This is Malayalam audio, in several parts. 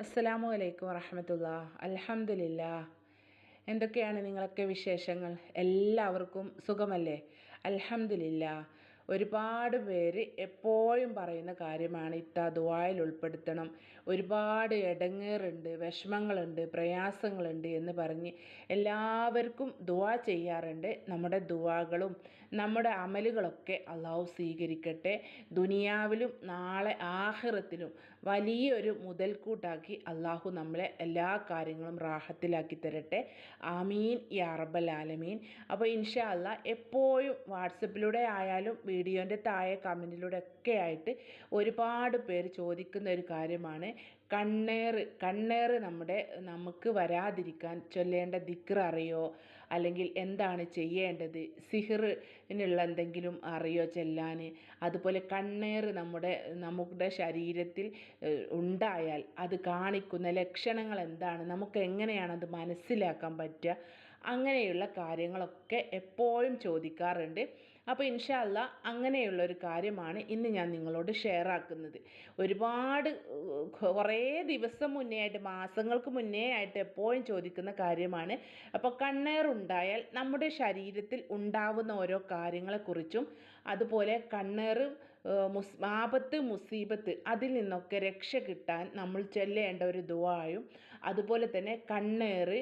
അസ്സലാമു അലൈക്കും വറഹമത്തുള്ള അലഹമില്ല എന്തൊക്കെയാണ് നിങ്ങളൊക്കെ വിശേഷങ്ങൾ? എല്ലാവർക്കും സുഖമല്ലേ? അലഹമില്ല ഒരുപാട് പേര് എപ്പോഴും പറയുന്ന കാര്യമാണ് ഇത്ത ദുആയിൽ ഉൾപ്പെടുത്തണം. ഒരുപാട് ഇടങ്ങേറുണ്ട് വിഷമങ്ങളുണ്ട് പ്രയാസങ്ങളുണ്ട് എന്ന് പറഞ്ഞ് എല്ലാവർക്കും ദുവാ ചെയ്യാറുണ്ട്. നമ്മുടെ ദുവാകളും നമ്മുടെ അമലുകളൊക്കെ അള്ളാഹു സ്വീകരിക്കട്ടെ. ദുനിയാവിലും നാളെ ആഹിറത്തിലും വലിയൊരു മുതൽക്കൂട്ടാക്കി അള്ളാഹു നമ്മളെ എല്ലാ കാര്യങ്ങളും റാഹത്തിലാക്കി തരട്ടെ. ആമീൻ. യാ റബ്ബൽ ആലമീൻ. അപ്പോൾ ഇൻഷാ അല്ല എപ്പോഴും വാട്സപ്പിലൂടെ ആയാലും വീഡിയോന്റെ താഴെ കമന്റിലൂടെ ഒക്കെ ആയിട്ട് ഒരുപാട് പേര് ചോദിക്കുന്ന ഒരു കാര്യമാണ്. കണ്ണേറ് കണ്ണേറ് നമ്മുടെ നമുക്ക് വരാതിരിക്കാൻ ചൊല്ലേണ്ട ദിക്ർ അറിയോ? അല്ലെങ്കിൽ എന്താണ് ചെയ്യേണ്ടത്? സിഹിറിനുള്ള എന്തെങ്കിലും അറിയോ ചെല്ലാൻ? അതുപോലെ കണ്ണേർ നമ്മുടെ നമ്മുടെ ശരീരത്തിൽ ഉണ്ടായാൽ അത് കാണിക്കുന്ന ലക്ഷണങ്ങൾ എന്താണ്? നമുക്ക് എങ്ങനെയാണ് അത് മനസ്സിലാക്കാൻ പറ്റുക? അങ്ങനെയുള്ള കാര്യങ്ങളൊക്കെ എപ്പോഴും ചോദിക്കാറുണ്ട്. അപ്പോൾ ഇൻഷാല്ല അങ്ങനെയുള്ള ഒരു കാര്യമാണ് ഇന്ന് ഞാൻ നിങ്ങളോട് ഷെയർ ആക്കുന്നത് ഒരുപാട് കുറേ ദിവസം മുന്നേ ആയിട്ട് മാസങ്ങൾക്ക് മുന്നേ ആയിട്ട് എപ്പോഴും ചോദിക്കുന്ന കാര്യമാണ്. അപ്പോൾ കണ്ണേറുണ്ടായാൽ നമ്മുടെ ശരീരത്തിൽ ഉണ്ടാവുന്ന ഓരോ കാര്യങ്ങളെക്കുറിച്ചും അതുപോലെ കണ്ണേറ് ഏഹ്, മുസ് ആപത്ത് മുസീബത്ത് അതിൽ നിന്നൊക്കെ രക്ഷ കിട്ടാൻ നമ്മൾ ചൊല്ലേണ്ട ഒരു ദുആയും അതുപോലെ തന്നെ കണ്ണേറ്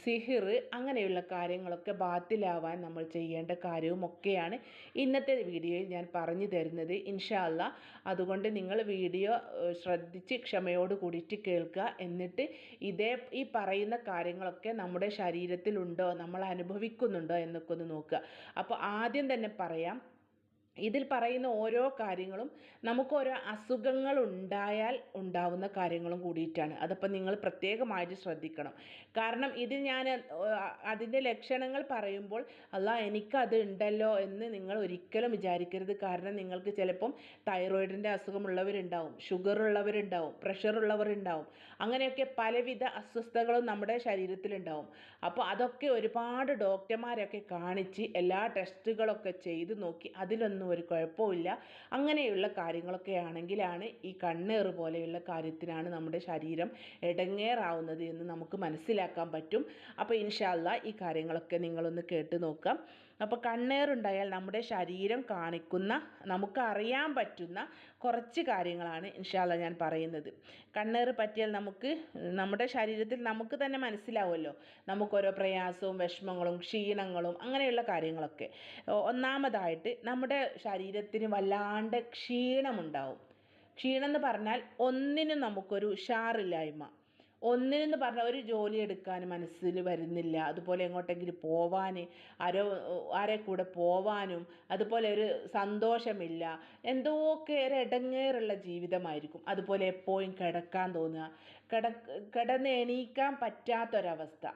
സിഹിർ അങ്ങനെയുള്ള കാര്യങ്ങളൊക്കെ ബാത്തിലാവാൻ നമ്മൾ ചെയ്യേണ്ട കാര്യവും ഒക്കെയാണ് ഇന്നത്തെ വീഡിയോയിൽ ഞാൻ പറഞ്ഞു തരുന്നത്. ഇൻഷാല്ല അതുകൊണ്ട് നിങ്ങൾ വീഡിയോ ശ്രദ്ധിച്ച് ക്ഷമയോട് കൂടിയിട്ട് കേൾക്കുക. എന്നിട്ട് ഇതേ ഈ പറയുന്ന കാര്യങ്ങളൊക്കെ നമ്മുടെ ശരീരത്തിലുണ്ടോ നമ്മൾ അനുഭവിക്കുന്നുണ്ടോ എന്നൊക്കെ ഒന്ന് നോക്കുക. അപ്പോൾ ആദ്യം തന്നെ പറയാം ഇതിൽ പറയുന്ന ഓരോ കാര്യങ്ങളും നമുക്ക് ഓരോ അസുഖങ്ങൾ ഉണ്ടായാൽ ഉണ്ടാവുന്ന കാര്യങ്ങളും കൂടിയിട്ടാണ്. അതപ്പോൾ നിങ്ങൾ പ്രത്യേകമായിട്ട് ശ്രദ്ധിക്കണം. കാരണം ഇതിൽ ഞാൻ അതിന്റെ ലക്ഷണങ്ങൾ പറയുമ്പോൾ അല്ല എനിക്കത് ഉണ്ടല്ലോ എന്ന് നിങ്ങൾ ഒരിക്കലും വിചാരിക്കരുത്. കാരണം നിങ്ങൾക്ക് ചിലപ്പം തൈറോയിഡിന്റെ അസുഖമുള്ളവരുണ്ടാവും ഷുഗർ ഉള്ളവരുണ്ടാവും പ്രഷർ ഉള്ളവരുണ്ടാവും അങ്ങനെയൊക്കെ പലവിധ അസ്വസ്ഥതകളും നമ്മുടെ ശരീരത്തിലുണ്ടാവും. അപ്പോൾ അതൊക്കെ ഒരുപാട് ഡോക്ടർമാരൊക്കെ കാണിച്ച് എല്ലാ ടെസ്റ്റുകളൊക്കെ ചെയ്ത് നോക്കി അതിലൊന്നും ഒരു കുഴപ്പമില്ല. അങ്ങനെയുള്ള കാര്യങ്ങളൊക്കെ ആണെങ്കിലാണ് ഈ കണ്ണേറ് പോലെയുള്ള കാര്യത്തിനാണ് നമ്മുടെ ശരീരം ഇടങ്ങേറാവുന്നത് എന്ന് നമുക്ക് മനസ്സിലാക്കാൻ പറ്റും. അപ്പോൾ ഇൻഷാല്ല ഈ കാര്യങ്ങളൊക്കെ നിങ്ങളൊന്ന് കേട്ട് നോക്കാം. അപ്പോൾ കണ്ണേറുണ്ടായാൽ നമ്മുടെ ശരീരം കാണിക്കുന്ന നമുക്ക് അറിയാൻ പറ്റുന്ന കുറച്ച് കാര്യങ്ങളാണ് ഇൻഷാല്ല ഞാൻ പറയുന്നത്. കണ്ണേറ് പറ്റിയാൽ നമുക്ക് നമ്മുടെ ശരീരത്തിൽ നമുക്ക് തന്നെ മനസ്സിലാവുമല്ലോ. നമുക്കോരോ പ്രയാസവും വിഷമങ്ങളും ക്ഷീണങ്ങളും അങ്ങനെയുള്ള കാര്യങ്ങളൊക്കെ. ഒന്നാമതായിട്ട് നമ്മുടെ ശരീരത്തിന് വല്ലാണ്ട് ക്ഷീണമുണ്ടാവും. ക്ഷീണം എന്ന് പറഞ്ഞാൽ ഒന്നിനും നമുക്കൊരു ഉഷാറില്ലായ്മ ഒന്നിനെന്ന് പറഞ്ഞാൽ ഒരു ജോലി എടുക്കാൻ മനസ്സിൽ വരുന്നില്ല. അതുപോലെ എങ്ങോട്ടെങ്കിലും പോവാൻ ആരോ ആരെ കൂടെ പോവാനും അതുപോലെ ഒരു സന്തോഷമില്ല. എന്തോക്കെ ഒരു ഇടങ്ങേറുള്ള ജീവിതമായിരിക്കും. അതുപോലെ എപ്പോഴും കിടക്കാൻ തോന്നുക. കിട കിടന്ന് എണീക്കാൻ പറ്റാത്തൊരവസ്ഥ.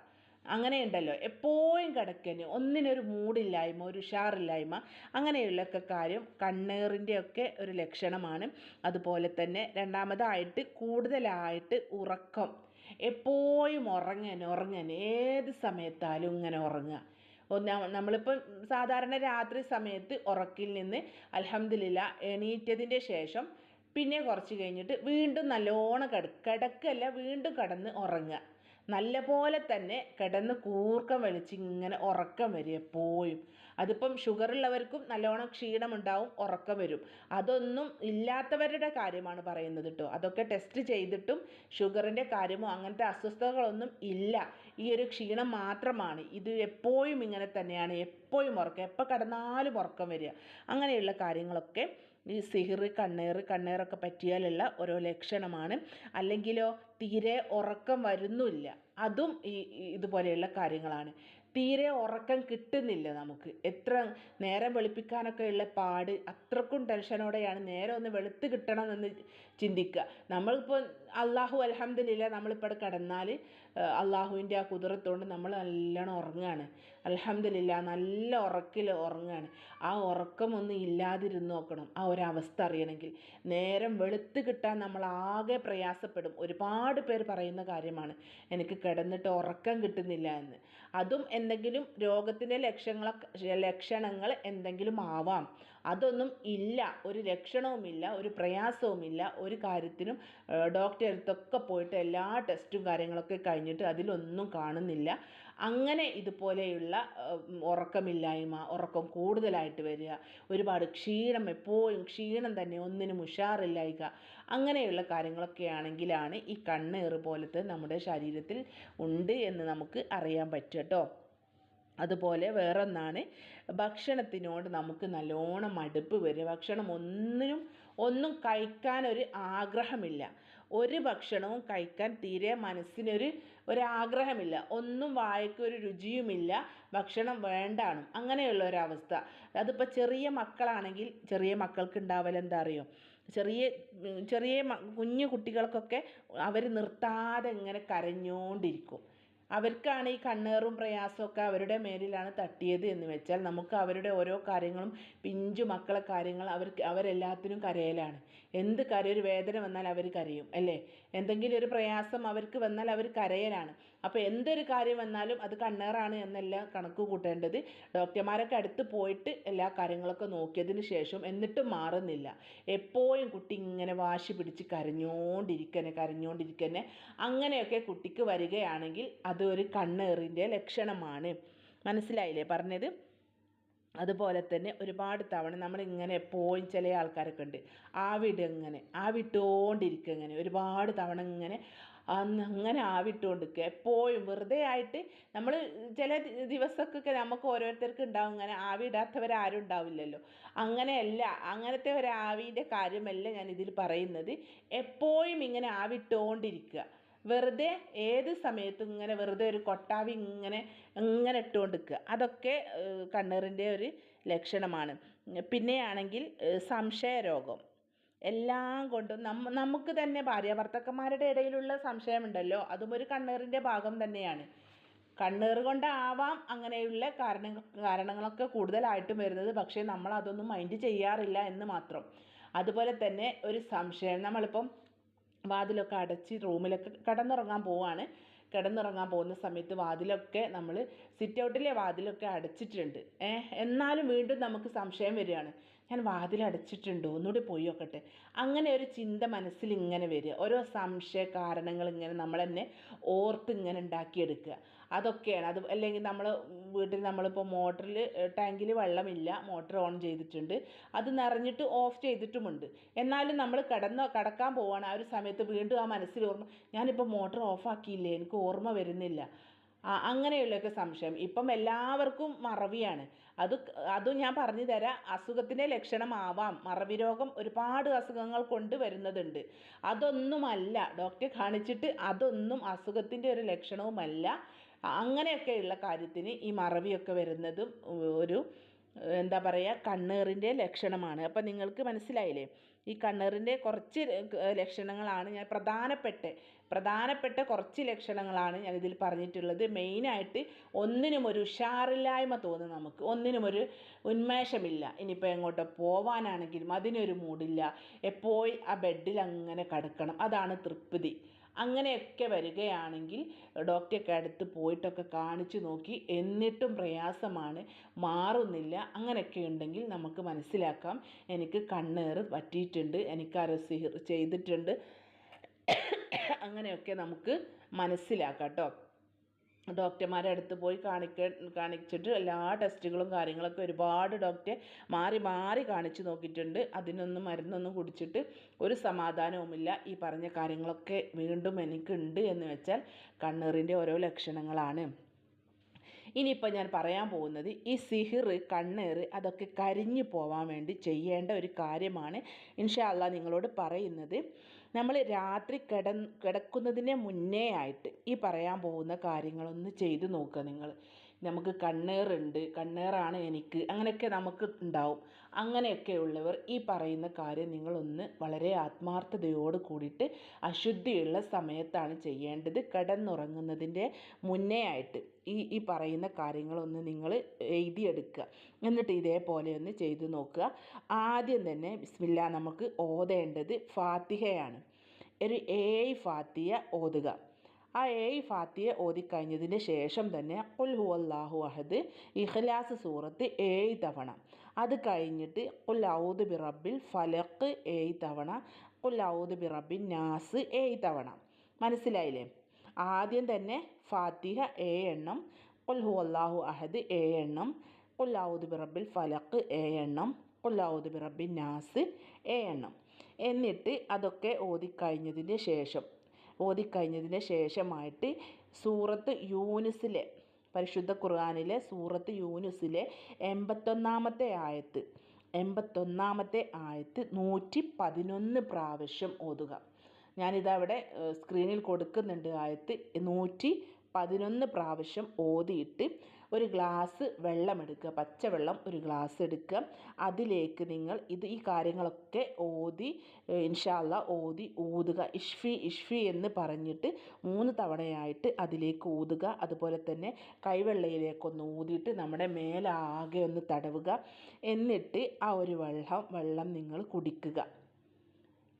അങ്ങനെയുണ്ടല്ലോ. എപ്പോഴും കിടക്കന് ഒന്നിനൊരു മൂടില്ലായ്മ ഒരു ഉഷാറില്ലായ്മ അങ്ങനെയുള്ളൊക്കെ കാര്യം കണ്ണേറിന്റെയൊക്കെ ഒരു ലക്ഷണമാണ്. അതുപോലെ തന്നെ രണ്ടാമതായിട്ട് കൂടുതലായിട്ട് ഉറക്കം. എപ്പോഴും ഉറങ്ങാൻ ഉറങ്ങാൻ. ഏത് സമയത്താലും ഇങ്ങനെ ഉറങ്ങുക. നമ്മളിപ്പം സാധാരണ രാത്രി സമയത്ത് ഉറക്കിൽ നിന്ന് അൽഹംദുലില്ല എണീറ്റതിന്റെ ശേഷം പിന്നെ കുറച്ച് കഴിഞ്ഞിട്ട് വീണ്ടും നല്ലോണം കിട കിടക്കല്ല വീണ്ടും കിടന്ന് ഉറങ്ങുക. നല്ല പോലെ തന്നെ കിടന്ന് കൂർക്കം വലിച്ച് ഇങ്ങനെ ഉറക്കം വരും എപ്പോഴും. അതിപ്പം ഷുഗർ ഉള്ളവർക്കും നല്ലോണം ക്ഷീണമുണ്ടാവും ഉറക്കം വരും. അതൊന്നും ഇല്ലാത്തവരുടെ കാര്യമാണ് പറയുന്നത് കേട്ടോ അതൊക്കെ ടെസ്റ്റ് ചെയ്തിട്ടും ഷുഗറിന്റെ കാര്യമോ അങ്ങനത്തെ അസ്വസ്ഥതകളൊന്നും ഇല്ല. ഈ ഒരു ക്ഷീണം മാത്രമാണ്. ഇത് എപ്പോഴും ഇങ്ങനെ തന്നെയാണ്. എപ്പോഴും ഉറക്കം. എപ്പോൾ കിടന്നാലും ഉറക്കം വരിക. അങ്ങനെയുള്ള കാര്യങ്ങളൊക്കെ ഈ സിഹിർ കണ്ണേറ് കണ്ണേറൊക്കെ പറ്റിയാലുള്ള ഓരോ ലക്ഷണമാണ്. അല്ലെങ്കിലോ തീരെ ഉറക്കം വരുന്നില്ല. അതും ഈ ഇതുപോലെയുള്ള കാര്യങ്ങളാണ്. തീരെ ഉറക്കം കിട്ടുന്നില്ല നമുക്ക്. എത്ര നേരം വെളുപ്പിക്കാനൊക്കെ ഉള്ള പാട് അത്രക്കും ടെൻഷനോടെയാണ് നേരെ ഒന്ന് വെളുത്ത് കിട്ടണമെന്ന് ചിന്തിക്കുക. നമ്മളിപ്പോൾ അള്ളാഹു അലഹമ്മദില്ല നമ്മളിപ്പോൾ കിടന്നാൽ അള്ളാഹുവിന്റെ ആ കുതിരത്തോണ്ട് നമ്മൾ നല്ലോണം ഉറങ്ങുകയാണ് അലഹമ്മദില്ല നല്ല ഉറക്കിൽ ഉറങ്ങുകയാണ് ആ ഉറക്കം ഒന്ന് ഇല്ലാതിരുന്ന് നോക്കണം. ആ ഒരവസ്ഥ അറിയണമെങ്കിൽ. നേരം വെളുത്ത് കിട്ടാൻ നമ്മൾ ആകെ പ്രയാസപ്പെടും. ഒരുപാട് പേര് പറയുന്ന കാര്യമാണ് എനിക്ക് കിടന്നിട്ട് ഉറക്കം കിട്ടുന്നില്ല എന്ന്. അതും എന്തെങ്കിലും രോഗത്തിന്റെ ലക്ഷണങ്ങളൊക്കെ ലക്ഷണങ്ങൾ എന്തെങ്കിലും ആവാം. അതൊന്നും ഇല്ല. ഒരു ലക്ഷണവുമില്ല ഒരു പ്രയാസവുമില്ല. ഒരു കാര്യത്തിനും ഡോക്ടറെ അടുത്തൊക്കെ പോയിട്ട് എല്ലാ ടെസ്റ്റും കാര്യങ്ങളൊക്കെ കഴിഞ്ഞിട്ട് അതിലൊന്നും കാണുന്നില്ല. അങ്ങനെ ഇതുപോലെയുള്ള ഉറക്കമില്ലായ്മ ഉറക്കം കൂടുതലായിട്ട് വരിക ഒരുപാട് ക്ഷീണം എപ്പോഴും ക്ഷീണം തന്നെ ഒന്നിനും ഉഷാറില്ലായ്ക അങ്ങനെയുള്ള കാര്യങ്ങളൊക്കെ ആണെങ്കിലാണ് ഈ കണ്ണേറ് പോലത്തെ നമ്മുടെ ശരീരത്തിൽ ഉണ്ട് എന്ന് നമുക്ക് അറിയാൻ പറ്റും കേട്ടോ അതുപോലെ വേറൊന്നാണ് ഭക്ഷണത്തിനോട് നമുക്ക് നല്ലോണം മടുപ്പ് വരിക. ഭക്ഷണം ഒന്നിനും ഒന്നും കഴിക്കാനൊരു ആഗ്രഹമില്ല. ഒരു ഭക്ഷണവും കഴിക്കാൻ തീരെ മനസ്സിനൊരു ഒരാഗ്രഹമില്ല. ഒന്നും വായക്ക് ഒരു രുചിയുമില്ല. ഭക്ഷണം വേണ്ടാണ്. അങ്ങനെയുള്ള ഒരവസ്ഥ അതിപ്പോൾ ചെറിയ മക്കളാണെങ്കിൽ ചെറിയ മക്കൾക്ക് ഉണ്ടാവൽ എന്താ അറിയോ ചെറിയ ചെറിയ കുഞ്ഞു കുട്ടികൾക്കൊക്കെ അവർ നിർത്താതെ ഇങ്ങനെ കരഞ്ഞുകൊണ്ടിരിക്കും അവർക്കാണ് ഈ കണ്ണേറും പ്രയാസമൊക്കെ അവരുടെ മേലിലാണ് തട്ടിയത് എന്ന് വെച്ചാൽ നമുക്ക് അവരുടെ ഓരോ കാര്യങ്ങളും പിഞ്ചു മക്കളെ കാര്യങ്ങൾ അവർക്ക് അവരെല്ലാത്തിനും കരയലാണ്. എന്ത് കാര്യം? ഒരു വേദന വന്നാൽ അവർ കരയും അല്ലേ? എന്തെങ്കിലും ഒരു പ്രയാസം അവർക്ക് വന്നാൽ അവർ കരയലാണ്. അപ്പോൾ എന്തൊരു കാര്യം വന്നാലും അത് കണ്ണേറാണ് എന്നല്ല കണക്ക് കൂട്ടേണ്ടത്. ഡോക്ടർമാരൊക്കെ അടുത്ത് പോയിട്ട് എല്ലാ കാര്യങ്ങളൊക്കെ നോക്കിയതിന് ശേഷം എന്നിട്ടും മാറുന്നില്ല. എപ്പോഴും കുട്ടി ഇങ്ങനെ വാശി പിടിച്ച് കരഞ്ഞോണ്ടിരിക്കനെ കരഞ്ഞോണ്ടിരിക്കനെ അങ്ങനെയൊക്കെ കുട്ടിക്ക് വരികയാണെങ്കിൽ അതൊരു കണ്ണേറിന്റെ ലക്ഷണമാണ്. മനസ്സിലായില്ലേ പറഞ്ഞത്? അതുപോലെ തന്നെ ഒരുപാട് തവണ നമ്മൾ ഇങ്ങനെ പോയി ചില ആൾക്കാരൊക്കെ ഉണ്ട്. ആവിട് ഇങ്ങനെ ആവിട്ടുകൊണ്ടിരിക്കുക ഇങ്ങനെ. ഒരുപാട് തവണ ഇങ്ങനെ അങ്ങനെ ആവിട്ടുകൊണ്ടിരിക്കുക എപ്പോഴും വെറുതെ ആയിട്ട് നമ്മൾ ചില ദിവസമൊക്കെ നമുക്ക് ഓരോരുത്തർക്ക് ഉണ്ടാവും ഇങ്ങനെ ആവിടാത്തവരാരും ഉണ്ടാവില്ലല്ലോ. അങ്ങനെയല്ല അങ്ങനത്തെ ഒരു ആവിന്റെ കാര്യമല്ല ഞാൻ ഇതിൽ പറയുന്നത്. എപ്പോഴും ഇങ്ങനെ ആവിട്ടുകൊണ്ടിരിക്കുക വെറുതെ ഏത് സമയത്തും ഇങ്ങനെ വെറുതെ ഒരു കൊട്ടാവി ഇങ്ങനെ ഇങ്ങനെ ഇട്ടുകൊണ്ട് നിൽക്കുക അതൊക്കെ കണ്ണീറിന്റെ ഒരു ലക്ഷണമാണ്. പിന്നെയാണെങ്കിൽ സംശയരോഗം. എല്ലാം കൊണ്ടും നമ്മ നമുക്ക് തന്നെ ഭാര്യ ഭർത്താക്കന്മാരുടെ ഇടയിലുള്ള സംശയമുണ്ടല്ലോ. അതും ഒരു കണ്ണീറിന്റെ ഭാഗം തന്നെയാണ്. കണ്ണീർ കൊണ്ടാവാം അങ്ങനെയുള്ള കാരണങ്ങൾ കാരണങ്ങളൊക്കെ കൂടുതലായിട്ടും വരുന്നത്. പക്ഷേ നമ്മൾ അതൊന്നും മൈൻഡ് ചെയ്യാറില്ല എന്ന് മാത്രം. അതുപോലെ തന്നെ ഒരു സംശയം. നമ്മളിപ്പം വാതിലൊക്കെ അടച്ച് റൂമിലൊക്കെ കിടന്നുറങ്ങാൻ പോവാണ്. കിടന്നുറങ്ങാൻ പോകുന്ന സമയത്ത് വാതിലൊക്കെ നമ്മൾ സിറ്റ് ഔട്ടിലെ വാതിലൊക്കെ അടച്ചിട്ടുണ്ട്. എന്നാലും വീണ്ടും നമുക്ക് സംശയം വരികയാണ്. ഞാൻ വാതിൽ അടച്ചിട്ടുണ്ടോ? ഒന്നുകൂടി പോയി നോക്കട്ടെ. അങ്ങനെ ഒരു ചിന്ത മനസ്സിൽ ഇങ്ങനെ വരിക. ഓരോ സംശയ കാരണങ്ങൾ ഇങ്ങനെ നമ്മൾ തന്നെ ഓർത്ത് ഇങ്ങനെ ഉണ്ടാക്കിയെടുക്കുക. അതൊക്കെയാണ്. അത് അല്ലെങ്കിൽ നമ്മൾ വീട്ടിൽ നമ്മളിപ്പോൾ മോട്ടറിൽ ടാങ്കിൽ വെള്ളമില്ല മോട്ടർ ഓൺ ചെയ്തിട്ടുണ്ട്. അത് നിറഞ്ഞിട്ട് ഓഫ് ചെയ്തിട്ടുമുണ്ട്. എന്നാലും നമ്മൾ കിടന്ന് കിടക്കാൻ പോവാണ്. ആ ഒരു സമയത്ത് വീണ്ടും ആ മനസ്സിൽ ഓർമ്മ ഞാനിപ്പോൾ മോട്ടർ ഓഫാക്കിയില്ലേ? എനിക്ക് ഓർമ്മ വരുന്നില്ല. ആ അങ്ങനെയുള്ളൊക്കെ സംശയം. ഇപ്പം എല്ലാവർക്കും മറവിയാണ്. അത് അതും ഞാൻ പറഞ്ഞു തരാം. അസുഖത്തിന്റെ ലക്ഷണമാവാം. മറവി രോഗം ഒരുപാട് അസുഖങ്ങൾ കൊണ്ട് വരുന്നതുണ്ട്. അതൊന്നുമല്ല. ഡോക്ടറെ കാണിച്ചിട്ട് അതൊന്നും അസുഖത്തിന്റെ ഒരു ലക്ഷണവുമല്ല. അങ്ങനെയൊക്കെയുള്ള കാര്യത്തിന് ഈ മറവിയൊക്കെ വരുന്നതും ഒരു എന്താ പറയുക കണ്ണേറിന്റെ ലക്ഷണമാണ്. അപ്പം നിങ്ങൾക്ക് മനസ്സിലായില്ലേ? ഈ കണ്ണേറിന്റെ കുറച്ച് ലക്ഷണങ്ങളാണ് ഞാൻ പ്രധാനപ്പെട്ട പ്രധാനപ്പെട്ട കുറച്ച് ലക്ഷണങ്ങളാണ് ഞാൻ ഇതിൽ പറഞ്ഞിട്ടുള്ളത്. മെയിനായിട്ട് ഒന്നിനും ഒരു ഉഷാറില്ലായ്മ തോന്നും നമുക്ക്. ഒന്നിനും ഒരു ഉന്മേഷമില്ല. ഇനിയിപ്പോൾ എങ്ങോട്ടോ പോവാനാണെങ്കിലും അതിനൊരു മൂടില്ല. എപ്പോഴും ആ ബെഡിൽ അങ്ങനെ കിടക്കണം. അതാണ് തൃപ്തി. അങ്ങനെയൊക്കെ വരികയാണെങ്കിൽ ഡോക്ടറൊക്കെ അടുത്ത് പോയിട്ടൊക്കെ കാണിച്ചു നോക്കി. എന്നിട്ടും പ്രയാസമാണ്. മാറുന്നില്ല. അങ്ങനെയൊക്കെ ഉണ്ടെങ്കിൽ നമുക്ക് മനസ്സിലാക്കാം. എനിക്ക് കണ്ണേറ് പറ്റിയിട്ടുണ്ട്. എനിക്ക് അരസിഹിർ ചെയ്തിട്ടുണ്ട്. അങ്ങനെയൊക്കെ നമുക്ക് മനസ്സിലാക്കാം കേട്ടോ. ഡോക്ടർമാരെ അടുത്ത് പോയി കാണിക്ക കാണിച്ചിട്ട് എല്ലാ ടെസ്റ്റുകളും കാര്യങ്ങളൊക്കെ ഒരുപാട് ഡോക്ടറെ മാറി മാറി കാണിച്ചു നോക്കിയിട്ടുണ്ട്. അതിനൊന്നും മരുന്നൊന്നും കുടിച്ചിട്ട് ഒരു സമാധാനവുമില്ല. ഈ പറഞ്ഞ കാര്യങ്ങളൊക്കെ വീണ്ടും എനിക്കുണ്ട് എന്ന് വെച്ചാൽ കണ്ണീറിന്റെ ഓരോ ലക്ഷണങ്ങളാണ്. ഇനിയിപ്പോൾ ഞാൻ പറയാൻ പോകുന്നത് ഈ സിഹിർ കണ്ണേറ് അതൊക്കെ കരിഞ്ഞു പോവാൻ വേണ്ടി ചെയ്യേണ്ട ഒരു കാര്യമാണ് ഇൻഷാ ഇൻഷാല്ല നിങ്ങളോട് പറയുന്നത്. നമ്മൾ രാത്രി കിട കിടക്കുന്നതിന് മുന്നേ ആയിട്ട് ഈ പറയാൻ പോകുന്ന കാര്യങ്ങളൊന്ന് ചെയ്തു നോക്കുക നിങ്ങൾ. നമുക്ക് കണ്ണേറുണ്ട് കണ്ണേറാണ് എനിക്ക് അങ്ങനെയൊക്കെ നമുക്ക് ഉണ്ടാവും. അങ്ങനെയൊക്കെ ഉള്ളവർ ഈ പറയുന്ന കാര്യം നിങ്ങളൊന്ന് വളരെ ആത്മാർത്ഥതയോട് കൂടിയിട്ട് അശുദ്ധിയുള്ള സമയത്താണ് ചെയ്യേണ്ടത്. കിടന്നുറങ്ങുന്നതിന്റെ മുന്നേ ആയിട്ട് ഈ ഈ പറയുന്ന കാര്യങ്ങളൊന്ന് നിങ്ങൾ എഴുതിയെടുക്കുക. എന്നിട്ട് ഇതേപോലെ ഒന്ന് ചെയ്തു നോക്കുക. ആദ്യം തന്നെ ബിസ്മില്ല നമുക്ക് ഓതേണ്ടത് ഫാത്തിഹയാണ്. ഒരു ഏഴ് ഫാത്തിഹ ഓതുക. ആ ഏഴ് ഫാത്തിയെ ഓതിക്കഴിഞ്ഞതിന് ശേഷം തന്നെ കുൽ ഹു അള്ളാഹു അഹദ് ഇഖ്ലാസ് സൂറത്ത് ഏഴ് തവണ. അത് കഴിഞ്ഞിട്ട് കുൽ ഔദ് ബി റബ്ബിൽ ഫലക്ക് ഏഴ് തവണ കുൽ ഔദ് ബി റബ്ബിൻ നാസ് ഏഴ് തവണ. മനസ്സിലായില്ലേ? ആദ്യം തന്നെ ഫാത്തിഹ ഏഴെണ്ണം കുൽ ഹു അള്ളാഹു അഹദ് ഏഴെണ്ണം കുൽ ഔദ് ബി റബ്ബിൽ ഫലക്ക് ഏഴെണ്ണം ബി റബ്ബിൻ നാസ് എണ്ണം. എന്നിട്ട് അതൊക്കെ ഓതിക്കഴിഞ്ഞതിന് ശേഷം ഓതിക്കഴിഞ്ഞതിന് ശേഷമായിട്ട് സൂറത്ത് യൂനിസിലെ പരിശുദ്ധ ഖുർആാനിലെ സൂറത്ത് യൂനുസിലെ എൺപത്തൊന്നാമത്തെ ആയത്ത് എൺപത്തൊന്നാമത്തെ ആയത്ത് നൂറ്റി പതിനൊന്ന് പ്രാവശ്യം ഓതുക. ഞാനിതവിടെ സ്ക്രീനിൽ കൊടുക്കുന്നുണ്ട് ആയത്ത് നൂറ്റി പതിനൊന്ന് പ്രാവശ്യം ഓതിയിട്ട് ഒരു ഗ്ലാസ് വെള്ളം വെള്ളമെടുക്കുക പച്ചവെള്ളം ഒരു ഗ്ലാസ് എടുക്കുക. അതിലേക്ക് നിങ്ങൾ ഇത് ഈ കാര്യങ്ങളൊക്കെ ഓതി ഇൻഷാല്ല ഓതി ഊതുക. ഇഷ്ഫി ഇഷ്ഫി എന്ന് പറഞ്ഞിട്ട് മൂന്ന് തവണയായിട്ട് അതിലേക്ക് ഊതുക. അതുപോലെ തന്നെ കൈവെള്ളയിലേക്കൊന്ന് ഊതിയിട്ട് നമ്മുടെ മേലാകെ ഒന്ന് തടവുക. എന്നിട്ട് ആ ഒരു വെള്ളം വെള്ളം നിങ്ങൾ കുടിക്കുക.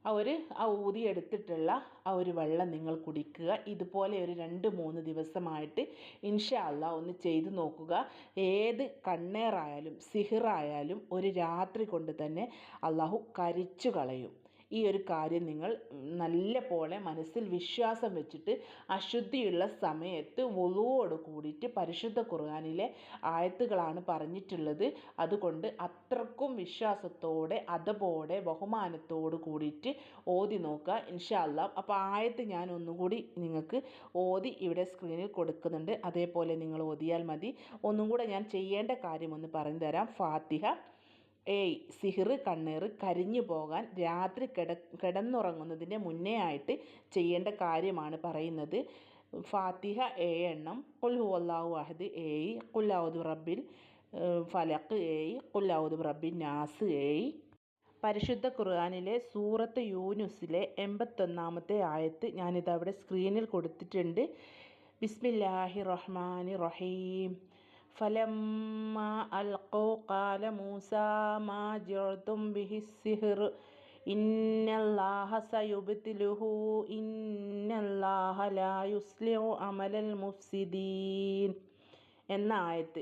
ആ ഒരു ആ ഊതിയെടുത്തിട്ടുള്ള ആ ഒരു വെള്ളം നിങ്ങൾ കുടിക്കുക. ഇതുപോലെ ഒരു രണ്ട് മൂന്ന് ദിവസമായിട്ട് ഇൻഷാ അല്ലാ ഒന്ന് ചെയ്തു നോക്കുക. ഏത് കണ്ണേറായാലും സിഹിറായാലും ഒരു രാത്രി കൊണ്ട് തന്നെ അള്ളാഹു കരിച്ചു കളയും. ഈ ഒരു കാര്യം നിങ്ങൾ നല്ല പോലെ മനസ്സിൽ വിശ്വാസം വെച്ചിട്ട് അശുദ്ധിയുള്ള സമയത്ത് വുളുവോട് കൂടിയിട്ട് പരിശുദ്ധ ഖുർആാനിലെ ആയത്തുകളാണ് പറഞ്ഞിട്ടുള്ളത്. അതുകൊണ്ട് അത്രക്കും വിശ്വാസത്തോടെ അതുപോലെ ബഹുമാനത്തോട് കൂടിയിട്ട് ഓതി നോക്കുക ഇൻഷാല്ല അപ്പോൾ ആയത്ത് ഞാൻ ഒന്നുകൂടി നിങ്ങൾക്ക് ഓതി ഇവിടെ സ്ക്രീനിൽ കൊടുക്കുന്നുണ്ട്. അതേപോലെ നിങ്ങൾ ഓതിയാൽ മതി. ഒന്നും കൂടെ ഞാൻ ചെയ്യേണ്ട കാര്യം ഒന്ന് പറഞ്ഞു തരാം. ഫാത്തിഹ. ഏയ് സിഹിർ കണ്ണീർ കരിഞ്ഞു പോകാൻ രാത്രി കിട കിടന്നുറങ്ങുന്നതിന്റെ മുന്നേ ആയിട്ട് ചെയ്യേണ്ട കാര്യമാണ് പറയുന്നത്. ഫാത്തിഹ ഏഴെണ്ണം കുൽ ഹുവല്ലാഹു അഹദ് ഏയ് കുല്ലാവുദ് റബ്ബിൽ ഫലക്ക് ഏയ് കുല്ലാവുദ് റബ്ബിൻ നാസ് ഏയ്. പരിശുദ്ധ ഖുർആാനിലെ സൂറത്ത് യൂനുസിലെ എൺപത്തൊന്നാമത്തെ ആയത്ത് ഞാനിതവിടെ സ്ക്രീനിൽ കൊടുത്തിട്ടുണ്ട്. ബിസ്മില്ലാഹി റഹ്മാൻ റഹീം. فلما ألقوا قال موسى ما جرتم به السحر إن الله سيبتله إن الله لا يصلح عمل المفسدين എന്ന ആയത്ത്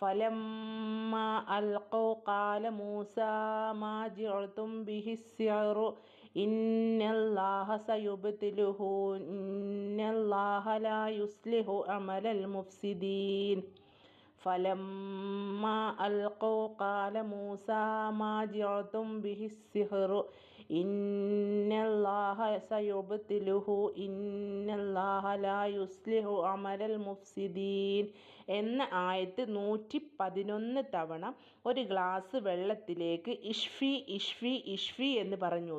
ഫലമ്മ അൽഖോ കാല മൂസ മാ ജിഅ്തും ബിഹി സിഅർ ഇന്നല്ലാഹ സയുബ്തിലുഹു ഇന്നല്ലാഹ ലാ യുസ്ലിഹു അമലൽ മുഫ്സിദീൻ فلما ألقوا قال موسى ما جعتم به السحر إن الله سيبطله إن الله لا يصلح عمل المفسدين എന്ന ആയത്ത് നൂറ്റി പതിനൊന്ന് തവണ ഒരു ഗ്ലാസ് വെള്ളത്തിലേക്ക് ഇഷ്ഫി ഇഷ്ഫി ഇഷ്ഫി എന്ന് പറഞ്ഞു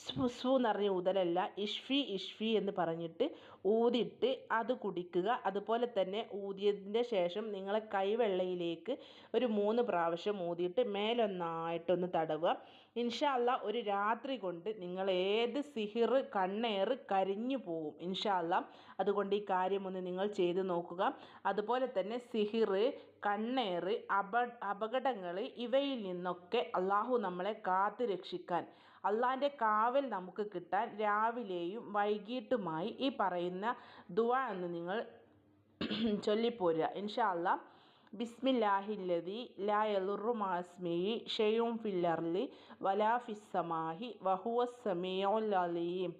സ്വു എന്ന് പറഞ്ഞ ഊതലല്ല ഇഷ്ഫി ഇഷ്ഫി എന്ന് പറഞ്ഞിട്ട് ഊതിയിട്ട് അത് കുടിക്കുക. അതുപോലെ തന്നെ ഊതിയതിന്റെ ശേഷം നിങ്ങളെ കൈവെള്ളയിലേക്ക് ഒരു മൂന്ന് പ്രാവശ്യം ഊതിയിട്ട് മേലൊന്നായിട്ടൊന്ന് തടവുക. ഇൻഷാല്ല ഒരു രാത്രി കൊണ്ട് നിങ്ങൾ ഏത് സിഹിർ കണ്ണേറ് കരിഞ്ഞു പോകും ഇൻഷാല്ല അതുകൊണ്ട് ഈ കാര്യമൊന്ന് നിങ്ങൾ ചെയ്ത് നോക്കുക. അതുപോലെ തന്നെ സിഹിർ കണ്ണേറ് അപ അപകടങ്ങൾ ഇവയിൽ നിന്നൊക്കെ അള്ളാഹു നമ്മളെ കാത്തു രക്ഷിക്കാൻ. അള്ളാഹിന്റെ കാവൽ നമുക്ക് കിട്ടാൻ രാവിലെയും വൈകിട്ടുമായി ഈ പറയുന്ന ദുവ എന്ന് നിങ്ങൾ ചൊല്ലിപ്പോരുക. ഇൻഷാ അല്ലാ ബിസ്മില്ലാഹില്ലതി ലാ യലുറു മാസ്മി ഷെയും ഫില്ലർലി വലാ ഫിസ്സമാഹി വഹുവ സമീഉൽ അലീം.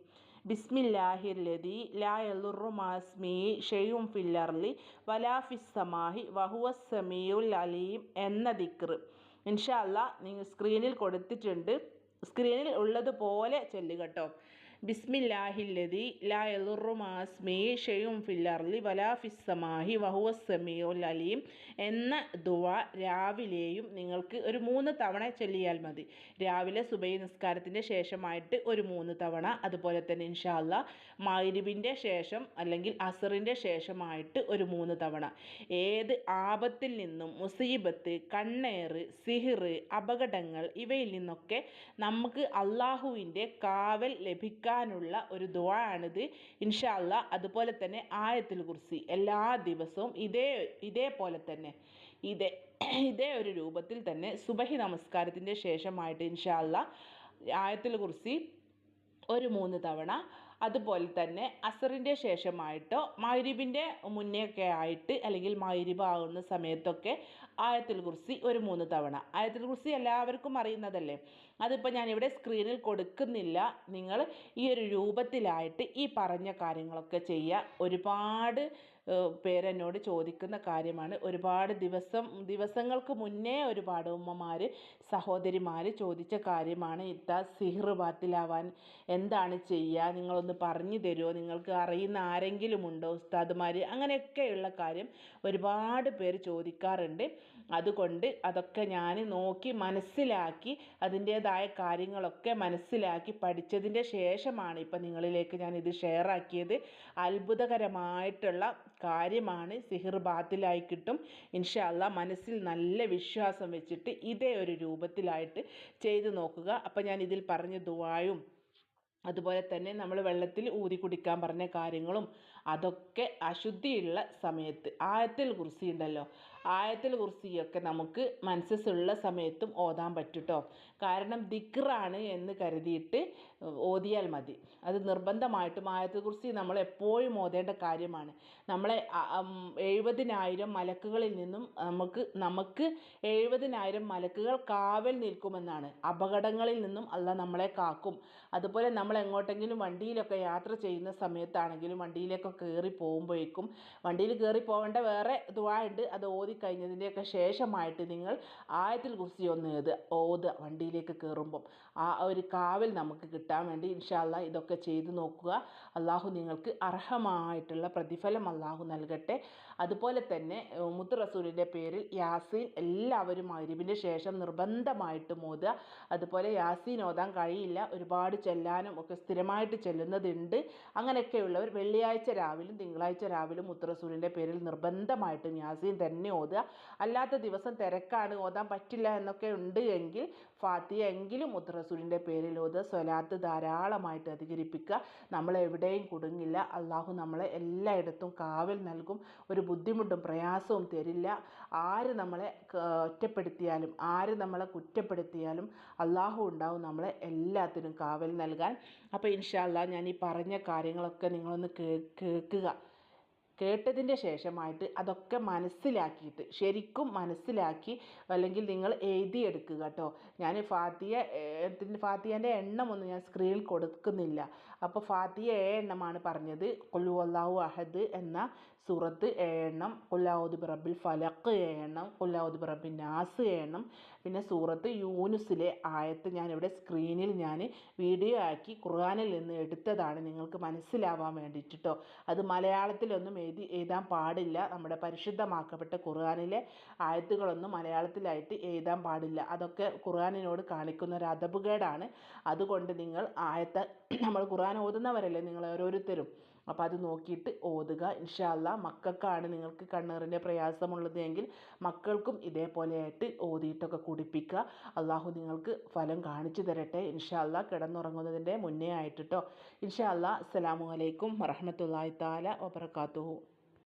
ബിസ്മില്ലാഹില്ലതി ലാ യലുറു മാസ്മി ഷെയും ഫില്ലർലി വലാ ഫിസ്സമാഹി വഹുവ സമീഉൽ അലീം എന്ന ദിക്ർ ഇൻഷാ നിങ്ങൾ സ്ക്രീനിൽ കൊടുത്തിട്ടുണ്ട്. സ്ക്രീനിൽ ഉള്ളതുപോലെ ചൊല്ലുക കേട്ടോ ബിസ്മില്ലാഹില്ലതി ലാ ഷെയും ഫില്ലർലി വലാ ഫിസ്സമാഹി വഹുവ സമീഉൽ അലീം എന്ന ദുവ രാവിലെയും നിങ്ങൾക്ക് ഒരു മൂന്ന് തവണ ചൊല്ലിയാൽ മതി. രാവിലെ സുബൈ നിസ്കാരത്തിന്റെ ശേഷമായിട്ട് ഒരു മൂന്ന് തവണ. അതുപോലെ തന്നെ ഇൻഷാല്ല മൈരിബിന്റെ ശേഷം അല്ലെങ്കിൽ അസറിന്റെ ശേഷമായിട്ട് ഒരു മൂന്ന് തവണ. ഏത് ആപത്തിൽ നിന്നും മുസീബത്ത് കണ്ണേറ് സിഹിർ അപകടങ്ങൾ ഇവയിൽ നിന്നൊക്കെ നമുക്ക് അള്ളാഹുവിന്റെ കാവൽ ലഭിക്കാനുള്ള ഒരു ദുആണിത് ഇൻഷാല്ല അതുപോലെ തന്നെ ആയത്തിൽ കുറിച്ച് എല്ലാ ദിവസവും ഇതേ ഇതേപോലെ തന്നെ ഇതേ ഇതേ ഒരു രൂപത്തിൽ തന്നെ സുബഹി നമസ്കാരത്തിന്റെ ശേഷമായിട്ട് ഇൻഷാല്ല ആയത്തിൽ കുറിച്ച് ഒരു മൂന്ന് തവണ അതുപോലെ തന്നെ അസറിന്റെ ശേഷമായിട്ടോ മഗ്രിബിന്റെ മുന്നേ ഒക്കെ ആയിട്ട് അല്ലെങ്കിൽ മഗ്രിബ് ആകുന്ന സമയത്തൊക്കെ ആയത്തുൽ കുർസി ഒരു മൂന്ന് തവണ. ആയത്തുൽ കുർസി എല്ലാവർക്കും അറിയുന്നതല്ലേ? അതിപ്പോൾ ഞാനിവിടെ സ്ക്രീനിൽ കൊടുക്കുന്നില്ല. നിങ്ങൾ ഈ ഒരു രൂപത്തിലായിട്ട് ഈ പറഞ്ഞ കാര്യങ്ങളൊക്കെ ചെയ്യുക. ഒരുപാട് പേരെന്നോട് ചോദിക്കുന്ന കാര്യമാണ്. ഒരുപാട് ദിവസം ദിവസങ്ങൾക്ക് മുന്നേ ഒരുപാട് ഉമ്മമാർ സഹോദരിമാർ ചോദിച്ച കാര്യമാണ് ഇത്ത സിഹർ ബാത്തിലാവാൻ. എന്താണ് ചെയ്യുക നിങ്ങളൊന്ന് പറഞ്ഞു തരുമോ നിങ്ങൾക്ക് അറിയുന്ന ആരെങ്കിലും ഉണ്ടോ ഉസ്താദുമാർ അങ്ങനെയൊക്കെയുള്ള കാര്യം ഒരുപാട് പേര് ചോദിക്കാറുണ്ട്. അതുകൊണ്ട് അതൊക്കെ ഞാൻ നോക്കി മനസ്സിലാക്കി അതിന്റേതായ കാര്യങ്ങളൊക്കെ മനസ്സിലാക്കി പഠിച്ചതിന്റെ ശേഷമാണ് ഇപ്പം നിങ്ങളിലേക്ക് ഞാൻ ഇത് ഷെയർ ആക്കിയത് അത്ഭുതകരമായിട്ടുള്ള കാര്യമാണ്. സിഹിർ ബാത്തിലായി കിട്ടും. ഇൻഷാല്ല മനസ്സിൽ നല്ല വിശ്വാസം വെച്ചിട്ട് ഇതേ ഒരു രൂപത്തിലായിട്ട് ചെയ്തു നോക്കുക. അപ്പം ഞാൻ ഇതിൽ പറഞ്ഞ ദുവായും അതുപോലെ തന്നെ നമ്മൾ വെള്ളത്തിൽ ഊതി കുടിക്കാൻ പറഞ്ഞ കാര്യങ്ങളും അതൊക്കെ അശുദ്ധിയുള്ള സമയത്ത്. ആയത്തിൽ കുറിസി ഉണ്ടല്ലോ. ആയത്തിൽ കുറിസിയൊക്കെ നമുക്ക് മനസ്സുള്ള സമയത്തും ഓതാൻ പറ്റൂട്ടോ. കാരണം ദിക്റാണ് എന്ന് കരുതിയിട്ട് ഓതിയാൽ മതി. അത് നിർബന്ധമായിട്ടും ആയത്തിൽ കുറിസി നമ്മൾ എപ്പോഴും ഓതേണ്ട കാര്യമാണ്. നമ്മളെ എഴുപതിനായിരം മലക്കുകളിൽ നിന്നും നമുക്ക് നമുക്ക് എഴുപതിനായിരം മലക്കുകൾ കാവൽ നിൽക്കുമെന്നാണ്. അപകടങ്ങളിൽ നിന്നും അല്ല നമ്മളെ കാക്കും. അതുപോലെ നമ്മൾ എങ്ങോട്ടെങ്കിലും വണ്ടിയിലൊക്കെ യാത്ര ചെയ്യുന്ന സമയത്താണെങ്കിലും വണ്ടിയിലേക്കൊക്കെ കയറി പോകുമ്പോഴേക്കും വണ്ടിയിൽ കയറി പോകേണ്ട വേറെ ദുആ ഉണ്ട് അത് ഓതി ഓതിക്കഴിഞ്ഞതിന്റെയൊക്കെ ശേഷമായിട്ട് നിങ്ങൾ ആയത്തിൽ കുറിച്ച് ഒന്ന് ഏത് ഓതുക വണ്ടിയിലേക്ക് കയറുമ്പം ആ ഒരു കാവൽ നമുക്ക് കിട്ടാൻ വേണ്ടി ഇൻഷാല്ല ഇതൊക്കെ ചെയ്ത് നോക്കുക. അള്ളാഹു നിങ്ങൾക്ക് അർഹമായിട്ടുള്ള പ്രതിഫലം അള്ളാഹു നൽകട്ടെ. അതുപോലെ തന്നെ മുത്ത് റസൂലിന്റെ പേരിൽ യാസീൻ എല്ലാവരും അരിവിന് ശേഷം നിർബന്ധമായിട്ട് ഓതുക അതുപോലെ യാസീൻ ഓതാൻ കഴിയില്ല. ഒരുപാട് ചെല്ലാനും ഒക്കെ സ്ഥിരമായിട്ട് ചെല്ലുന്നതുണ്ട്. അങ്ങനെയൊക്കെയുള്ളവർ വെള്ളിയാഴ്ച രാവിലും തിങ്കളാഴ്ച രാവിലും മുത്ത് റസൂലിന്റെ പേരിൽ നിർബന്ധമായിട്ടും യാസീൻ തന്നെ ഓതുക. അല്ലാത്ത ദിവസം തിരക്കാണ് ഓതാൻ പറ്റില്ല എന്നൊക്കെ ഉണ്ട് എങ്കിൽ ഫാത്തിയ എങ്കിലും മുത്തറസൂലിന്റെ പേരിൽ ഓത് സ്വലാത്ത് ധാരാളമായിട്ട് അധികരിപ്പിക്കുക. നമ്മൾ എവിടെയും കുടുങ്ങില്ല. അള്ളാഹു നമ്മളെ എല്ലായിടത്തും കാവൽ നൽകും. ഒരു ബുദ്ധിമുട്ടും പ്രയാസവും തരില്ല. ആര് നമ്മളെ ഒറ്റപ്പെടുത്തിയാലും ആര് നമ്മളെ കുറ്റപ്പെടുത്തിയാലും അള്ളാഹു ഉണ്ടാവും നമ്മളെ എല്ലാത്തിനും കാവൽ നൽകാൻ. അപ്പോൾ ഇൻഷാല്ല ഞാൻ ഈ പറഞ്ഞ കാര്യങ്ങളൊക്കെ നിങ്ങളൊന്ന് കേൾക്കുക. കേട്ടതിന്റെ ശേഷമായിട്ട് അതൊക്കെ മനസ്സിലാക്കിയിട്ട് ശരിക്കും മനസ്സിലാക്കി അല്ലെങ്കിൽ നിങ്ങൾ എഴുതിയെടുക്കുക കേട്ടോ. ഞാൻ ഫാത്തിയ ഫാത്തിയേന്റെ എണ്ണമൊന്നും ഞാൻ സ്ക്രീനിൽ കൊടുക്കുന്നില്ല. അപ്പോൾ ഫാത്തിയ ഏ എണ്ണമാണ് പറഞ്ഞത്. കൊല്ലു അള്ളാഹു അഹദ് എന്ന സൂറത്ത് ഏഴെണ്ണം കൊല്ലാവുദ് ബിറബിൽ ഫലക്ക് ഏഴെണ്ണം കൊല്ലാവുദ് ബിറബിൻ നാസ് ഏഴെണ്ണം പിന്നെ സൂറത്ത് യൂനുസിലെ ആയത്ത് ഞാനിവിടെ സ്ക്രീനിൽ ഞാൻ വീഡിയോ ആക്കി ഖുർആാനിൽ നിന്ന് എടുത്തതാണ് നിങ്ങൾക്ക് മനസ്സിലാവാൻ വേണ്ടിയിട്ടോ അത് മലയാളത്തിലൊന്നും എഴുതി എഴുതാൻ പാടില്ല. നമ്മുടെ പരിശുദ്ധമാക്കപ്പെട്ട ഖുർആാനിലെ ആയത്തുകളൊന്നും മലയാളത്തിലായിട്ട് എഴുതാൻ പാടില്ല. അതൊക്കെ ഖുർആാനിനോട് കാണിക്കുന്ന ഒരു അതപുകേടാണ് അതുകൊണ്ട് നിങ്ങൾ ആയത്ത് നമ്മൾ ഖുർആൻ ഓതുന്നവരല്ലേ നിങ്ങൾ ഓരോരുത്തരും? അപ്പോൾ അത് നോക്കിയിട്ട് ഓതുക. ഇൻഷാല്ല മക്കൾക്കാണ് നിങ്ങൾക്ക് കണ്ണീറിന്റെ പ്രയാസമുള്ളത് എങ്കിൽ മക്കൾക്കും ഇതേപോലെയായിട്ട് ഓതിയിട്ടൊക്കെ കുടിപ്പിക്കുക. അള്ളാഹു നിങ്ങൾക്ക് ഫലം കാണിച്ചു തരട്ടെ. ഇൻഷാല്ല കിടന്നുറങ്ങുന്നതിന്റെ മുന്നേ ആയിട്ട് ഇൻഷാല്ല അസ്സലാമു അലൈക്കും വറഹമത്തല്ലാ താല വബർക്കാത്തുഹു